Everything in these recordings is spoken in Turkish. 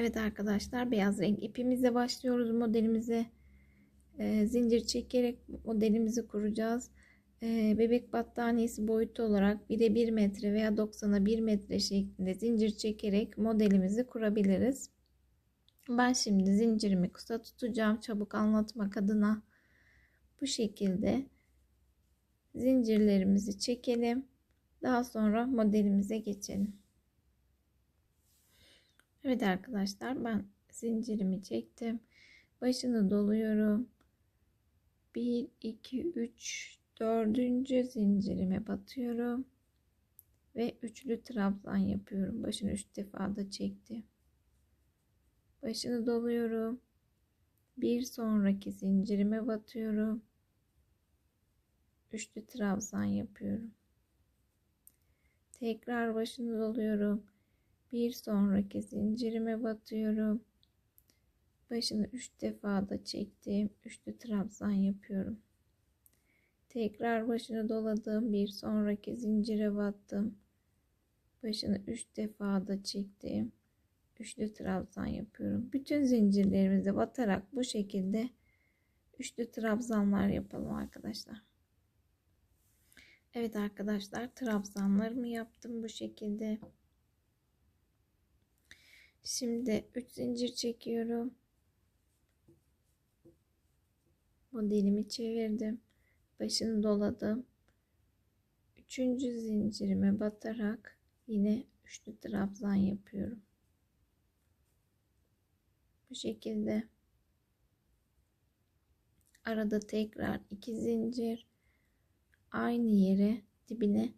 Evet arkadaşlar beyaz renk ipimizle başlıyoruz modelimize. Ee, zincir çekerek modelimizi kuracağız. Ee, bebek battaniyesi boyutu olarak 1'e 1 metre veya 90'a 1 metre şeklinde zincir çekerek modelimizi kurabiliriz. Ben şimdi zincirimi kısa tutacağım çabuk anlatmak adına. Bu şekilde zincirlerimizi çekelim. Daha sonra modelimize geçelim. Evet arkadaşlar ben zincirimi çektim. Başını doluyorum. 1 2 3 dördüncü zincirime batıyorum ve üçlü trabzan yapıyorum. Başını üç defa da çektim. Başını doluyorum. Bir sonraki zincirime batıyorum. Üçlü trabzan yapıyorum. Tekrar başını doluyorum bir sonraki zincirime batıyorum. Başını 3 defa da çektim. Üçlü trabzan yapıyorum. Tekrar başını doladım. Bir sonraki zincire battım. Başını 3 defa da çektim. Üçlü trabzan yapıyorum. Bütün zincirlerimize batarak bu şekilde üçlü trabzanlar yapalım arkadaşlar. Evet arkadaşlar trabzanlarımı yaptım bu şekilde. Şimdi 3 zincir çekiyorum. Modelimi çevirdim. Başını doladım. Üçüncü zincirime batarak yine üçlü trabzan yapıyorum. Bu şekilde arada tekrar iki zincir aynı yere dibine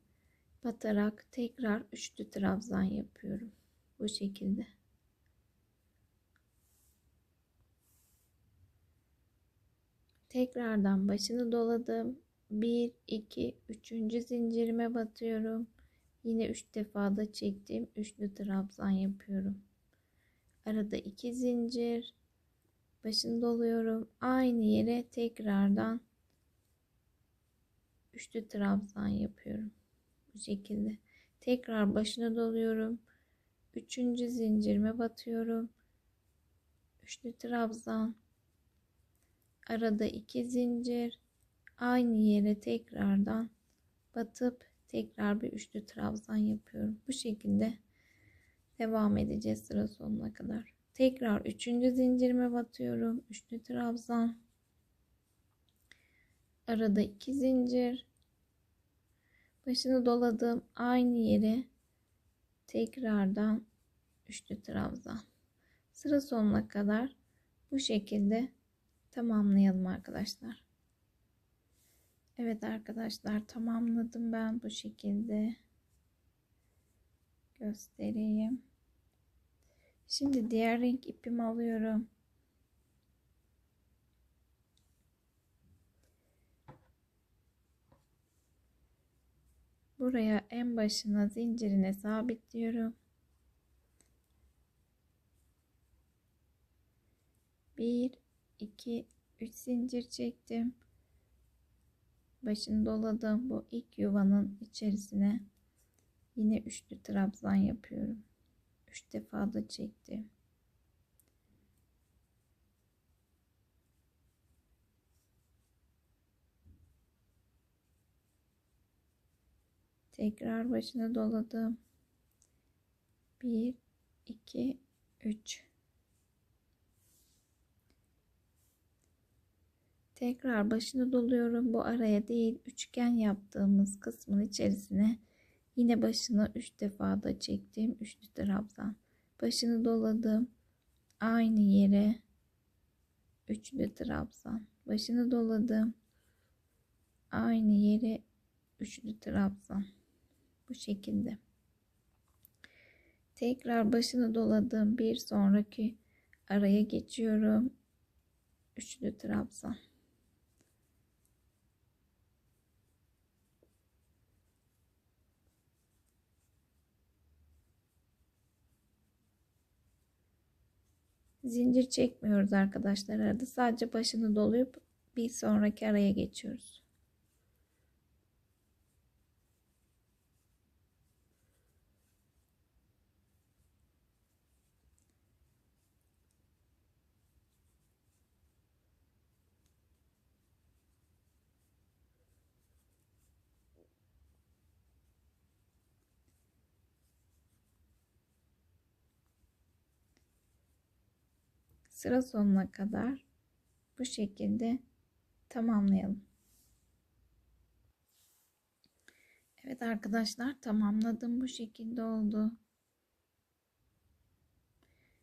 batarak tekrar üçlü trabzan yapıyorum. Bu şekilde. Tekrardan başını doladım. 1 2 3. zincirime batıyorum. Yine 3 defa da çektim. Üçlü trabzan yapıyorum. Arada 2 zincir. Başını doluyorum. Aynı yere tekrardan üçlü trabzan yapıyorum. Bu şekilde. Tekrar başına doluyorum. Üçüncü zincirime batıyorum. Üçlü trabzan arada iki zincir aynı yere tekrardan batıp tekrar bir üçlü trabzan yapıyorum. Bu şekilde devam edeceğiz sıra sonuna kadar. Tekrar üçüncü zincirime batıyorum. Üçlü trabzan. Arada iki zincir. Başını doladım. Aynı yere tekrardan üçlü trabzan. Sıra sonuna kadar bu şekilde tamamlayalım arkadaşlar. Evet arkadaşlar tamamladım ben bu şekilde. Göstereyim. Şimdi diğer renk ipimi alıyorum. Buraya en başına zincirine sabitliyorum. Bir 2 3 zincir çektim. Başını doladım. Bu ilk yuvanın içerisine yine üçlü trabzan yapıyorum. 3 defa da çektim. Tekrar başına doladım. 1 2 3 Tekrar başını doluyorum. Bu araya değil üçgen yaptığımız kısmın içerisine yine başını 3 defa da çektim. Üçlü trabzan. Başını doladım. Aynı yere üçlü trabzan. Başını doladım. Aynı yere üçlü trabzan. Bu şekilde. Tekrar başını doladım. Bir sonraki araya geçiyorum. Üçlü trabzan. Zincir çekmiyoruz arkadaşlar arada. Sadece başını doluyup bir sonraki araya geçiyoruz. Sıra sonuna kadar bu şekilde tamamlayalım. Evet arkadaşlar tamamladım bu şekilde oldu.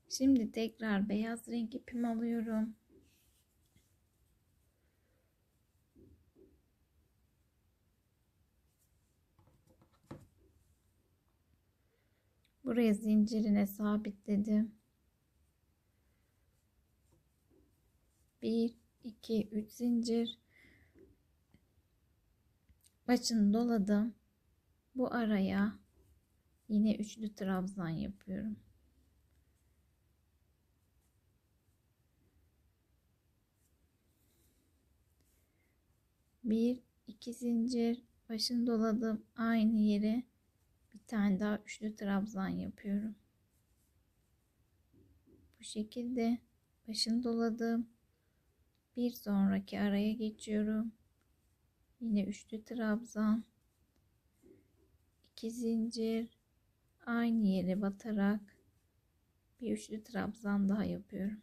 Şimdi tekrar beyaz renk ipimi alıyorum. Buraya zincirine sabitledim. 1 2 3 zincir başını doladım. Bu araya yine üçlü trabzan yapıyorum. Bir iki zincir başını doladım aynı yere bir tane daha üçlü trabzan yapıyorum. Bu şekilde başını doladım. Bir sonraki araya geçiyorum. Yine üçlü trabzan. iki zincir aynı yere batarak bir üçlü trabzan daha yapıyorum.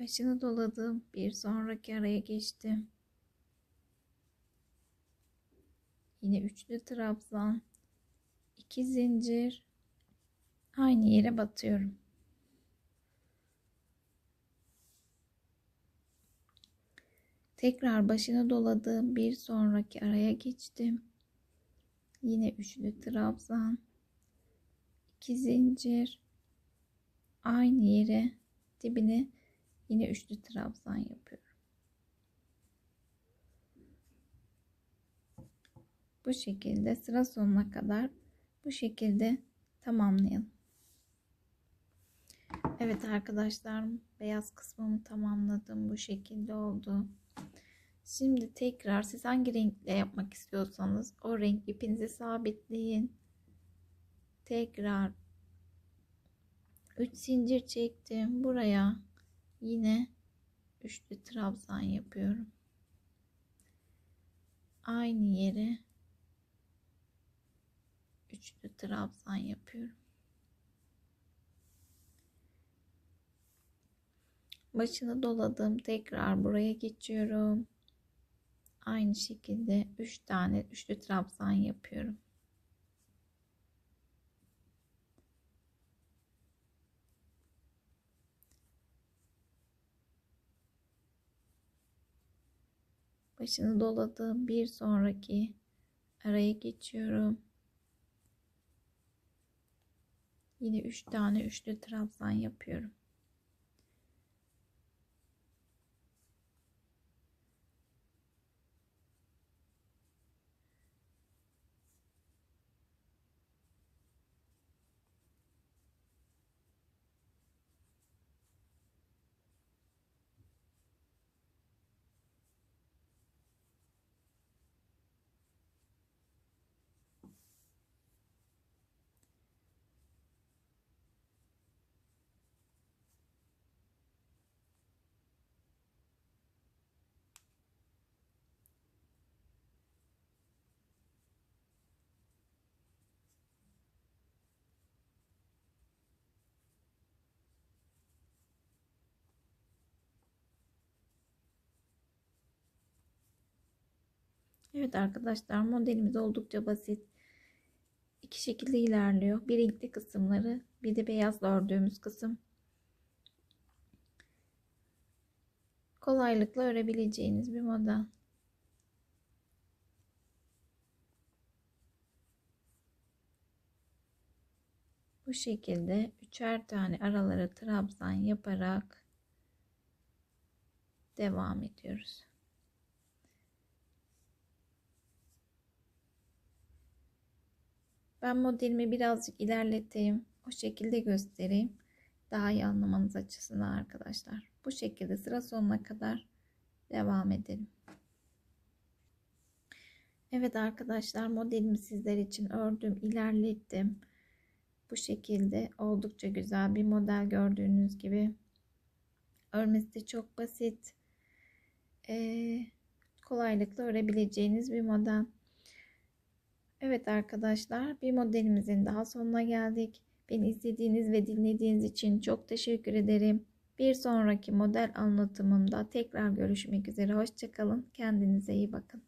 Başını doladım. Bir sonraki araya geçtim. Yine üçlü trabzan. iki zincir aynı yere batıyorum. Tekrar başına doladım. Bir sonraki araya geçtim. Yine üçlü trabzan. iki zincir. Aynı yere dibine yine üçlü trabzan yapıyorum. Bu şekilde sıra sonuna kadar bu şekilde tamamlayalım. Evet arkadaşlar beyaz kısmımı tamamladım. Bu şekilde oldu. Şimdi tekrar siz hangi renkle yapmak istiyorsanız o renk ipinizi sabitleyin. Tekrar 3 zincir çektim. Buraya yine üçlü trabzan yapıyorum. Aynı yere üçlü trabzan yapıyorum. Başını doladım. Tekrar buraya geçiyorum. Aynı şekilde 3 tane üçlü trabzan yapıyorum. Başını doladım. Bir sonraki araya geçiyorum. Yine 3 tane üçlü trabzan yapıyorum. Evet arkadaşlar modelimiz oldukça basit. İki şekilde ilerliyor. Bir renkli kısımları bir de beyazla ördüğümüz kısım. Kolaylıkla örebileceğiniz bir model. Bu şekilde üçer tane aralara trabzan yaparak devam ediyoruz. Ben modelimi birazcık ilerleteyim. O şekilde göstereyim. Daha iyi anlamanız açısından arkadaşlar. Bu şekilde sıra sonuna kadar devam edelim. Evet arkadaşlar modelimi sizler için ördüm, ilerlettim. Bu şekilde oldukça güzel bir model gördüğünüz gibi. Örmesi de çok basit. Ee, kolaylıkla örebileceğiniz bir model. Evet arkadaşlar bir modelimizin daha sonuna geldik. Beni izlediğiniz ve dinlediğiniz için çok teşekkür ederim. Bir sonraki model anlatımımda tekrar görüşmek üzere. Hoşçakalın. Kendinize iyi bakın.